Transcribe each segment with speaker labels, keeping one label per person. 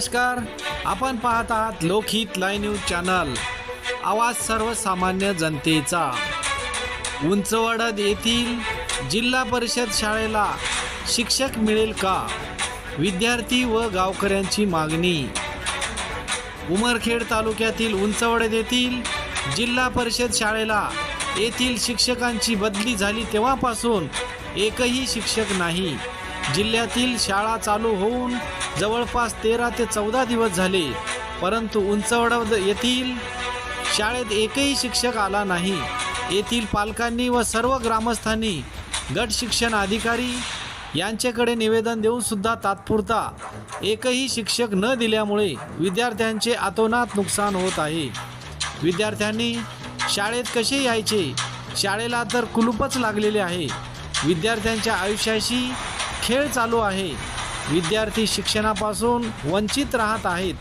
Speaker 1: नमस्कार. आपण पाहत आहात लोकहित लाईव्ह न्यूज चॅनल. आवाज सर्वसामान्य जनतेचा. उंचवडद येथील जिल्हा परिषद शाळेला शिक्षक मिळेल का? विद्यार्थी व गावकऱ्यांची मागणी. उमरखेड तालुक्यातील उंचवडद येथील जिल्हा परिषद शाळेला येथील शिक्षकांची बदली झाली तेव्हापासून एकही शिक्षक नाही. जिल्ह्यातील शाळा चालू होऊन जवळपास तेरा ते चौदा दिवस झाले परंतु उंचवड येथील शाळेत एकही शिक्षक आला नाही. येथील पालकांनी व सर्व ग्रामस्थांनी गट शिक्षण अधिकारी यांच्याकडे निवेदन देऊन सुद्धा तात्पुरता एकही शिक्षक न दिल्यामुळे विद्यार्थ्यांचे अतोनात नुकसान होत आहे. विद्यार्थ्यांनी शाळेत कसे यायचे? शाळेला तर कुलूपच लागलेले आहे. विद्यार्थ्यांच्या आयुष्याशी खेळ चालू आहे. विद्यार्थी शिक्षणापासून वंचित राहत आहेत.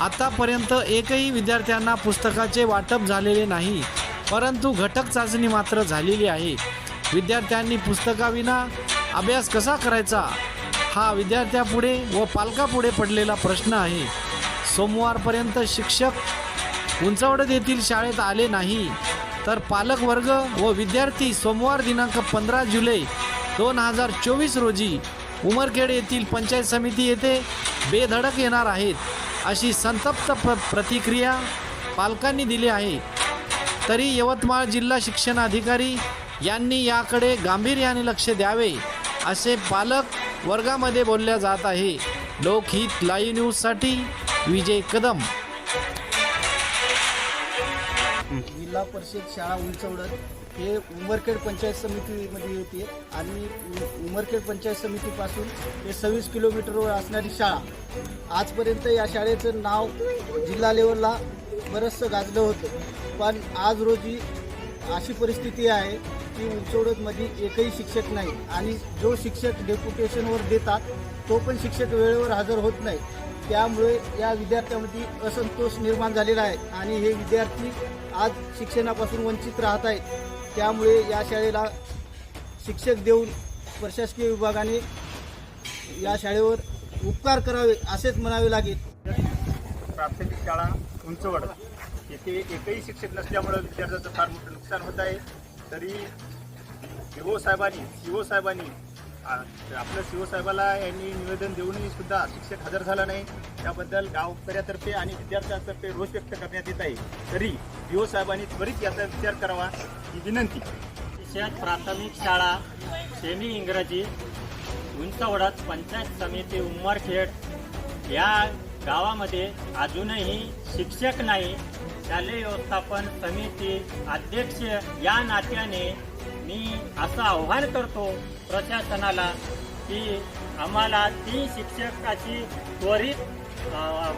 Speaker 1: आतापर्यंत एकही विद्यार्थ्यांना पुस्तकाचे वाटप झालेले नाही परंतु घटक चाचणी मात्र झालेली आहे. विद्यार्थ्यांनी पुस्तकाविना अभ्यास कसा करायचा? हा विद्यार्थ्यापुढे व पालकापुढे पडलेला प्रश्न आहे. सोमवारपर्यंत शिक्षक उंचवडत येथील शाळेत आले नाही तर पालक वर्ग व विद्यार्थी सोमवार दिनांक पंधरा जुलै दोन हजार चोवीस रोजी उमरखेड येथील पंचायत समिती येथे बेधडक येणार आहेत अशी संतप्त प्र प्रतिक्रिया पालकांनी दिली आहे. तरी यवतमाळ जिल्हा शिक्षणाधिकारी यांनी याकडे गांभीर्याने लक्ष द्यावे असे पालक वर्गामध्ये बोलल्या जात आहे. लोकहित लाईव्ह न्यूजसाठी विजय कदम.
Speaker 2: जिल्हा परिषद शाळा उंचवडत हे उमरखेड पंचायत समितीमध्ये येते आणि उमरखेड पंचायत समितीपासून हे सव्वीस किलोमीटरवर असणारी शाळा आजपर्यंत या शाळेचं नाव जिल्हा लेवलला बरंचसं गाजलं होतं. पण आज रोजी अशी परिस्थिती आहे की उंचवडतमध्ये एकही शिक्षक नाही आणि जो शिक्षक डेप्युटेशनवर देतात तो पण शिक्षक वेळेवर हजर होत नाही. त्यामुळे या विद्यार्थ्यांमध्ये असंतोष निर्माण झालेला आहे आणि हे विद्यार्थी आज शिक्षणापासून वंचित राहत आहेत. त्यामुळे या शाळेला शिक्षक देऊन प्रशासकीय विभागाने या शाळेवर उपकार करावे असेच म्हणावे लागेल.
Speaker 3: प्राथमिक शाळा उंचवड येथे एकही शिक्षक नसल्यामुळं विद्यार्थ्याचं फार मोठं नुकसान होत आहे. तरी सीओ साहेबांनी सीओ साहेबांनी आपल्या शिवसाहेबाला यांनी निवेदन देऊनही सुद्धा शिक्षक हजर झाला नाही. त्याबद्दल गावकऱ्यातर्फे आणि विद्यार्थ्यांतर्फे रोष व्यक्त करण्यात येत आहे. तरी शिवसाहेबांनी त्वरित याचा विचार करावा ही विनंती.
Speaker 4: शिक्षक प्राथमिक शाळा सेमी इंग्रजी उंचवडत पंचायत समिती उमरखेड या गावामध्ये अजूनही शिक्षक नाही. शालेय व्यवस्थापन समिती अध्यक्ष या नात्याने मी असं आव्हान करतो प्रशासनाला की आम्हाला ती शिक्षकाची त्वरित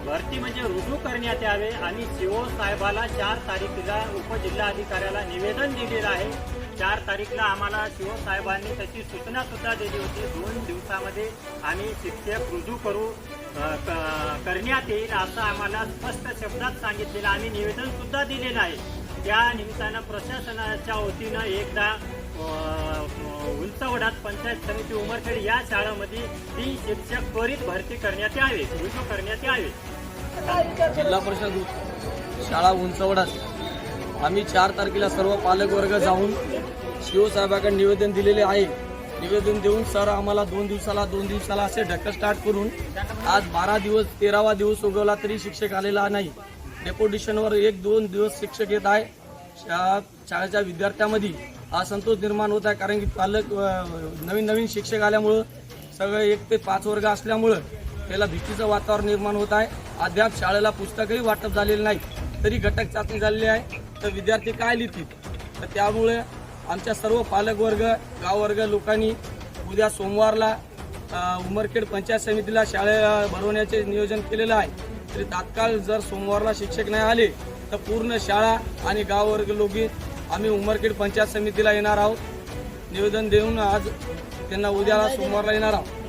Speaker 4: भरती म्हणजे रुजू करण्यात यावे. आणि सीओ साहेबाला चार तारीखला उपजिल्हाधिकाऱ्याला निवेदन दिलेलं आहे. चार तारीखला आम्हाला सीओ साहेबांनी त्याची सूचना सुद्धा दिली होती. दोन दिवसामध्ये आम्ही शिक्षक रुजू करू क- करण्यात येईल असं आम्हाला स्पष्ट शब्दात सांगितलेलं आम्ही निवेदन सुद्धा दिलेलं आहे. त्या निमित्तानं प्रशासनाच्या वतीनं एकदा उंचवडात पंचायत समिती उमरखेड या शाळेमध्ये ती शिक्षक त्वरित भरती करण्यात यावे रुजू करण्यात यावे.
Speaker 5: जिल्हा परिषद शाळा उंचवडात आम्ही चार तारखेला सर्व पालकवर्ग जाऊन शिवसाहेबाकडे निवेदन दिलेले आहे. निवेदन देऊन सर आम्हाला दोन दिवसाला दोन दिवसाला असे ढक्क स्टार्ट करून आज बारा दिवस तेरावा दिवस उगवला तरी शिक्षक आलेला नाही. डेपोटेशनवर एक दोन दिवस शिक्षक येत आहे. शा- शाळेच्या विद्यार्थ्यामध्ये असंतोष निर्माण होत आहे कारण की पालक नवीन नवीन शिक्षक आल्यामुळं सगळे एक ते पाच वर्ग असल्यामुळं त्याला भीतीचं वातावरण निर्माण होत आहे. अद्याप शाळेला पुस्तकही वाटप झालेलं नाही. तरी घटक चाचणी झालेली आहे. तर विद्यार्थी काय लिहितील? तर त्यामुळे आमच्या सर्व पालकवर्ग गाववर्ग लोकांनी उद्या सोमवारला उमरखेड पंचायत समितीला शाळे भरवण्याचे नियोजन केलेलं आहे. तरी तात्काळ जर सोमवारला शिक्षक नाही आले तर पूर्ण शाळा आणि गाववर्ग लोकी आम्ही उमरखेड पंचायत समितीला येणार आहोत. निवेदन देऊन आज त्यांना उद्याला सोमवारला येणार आहोत.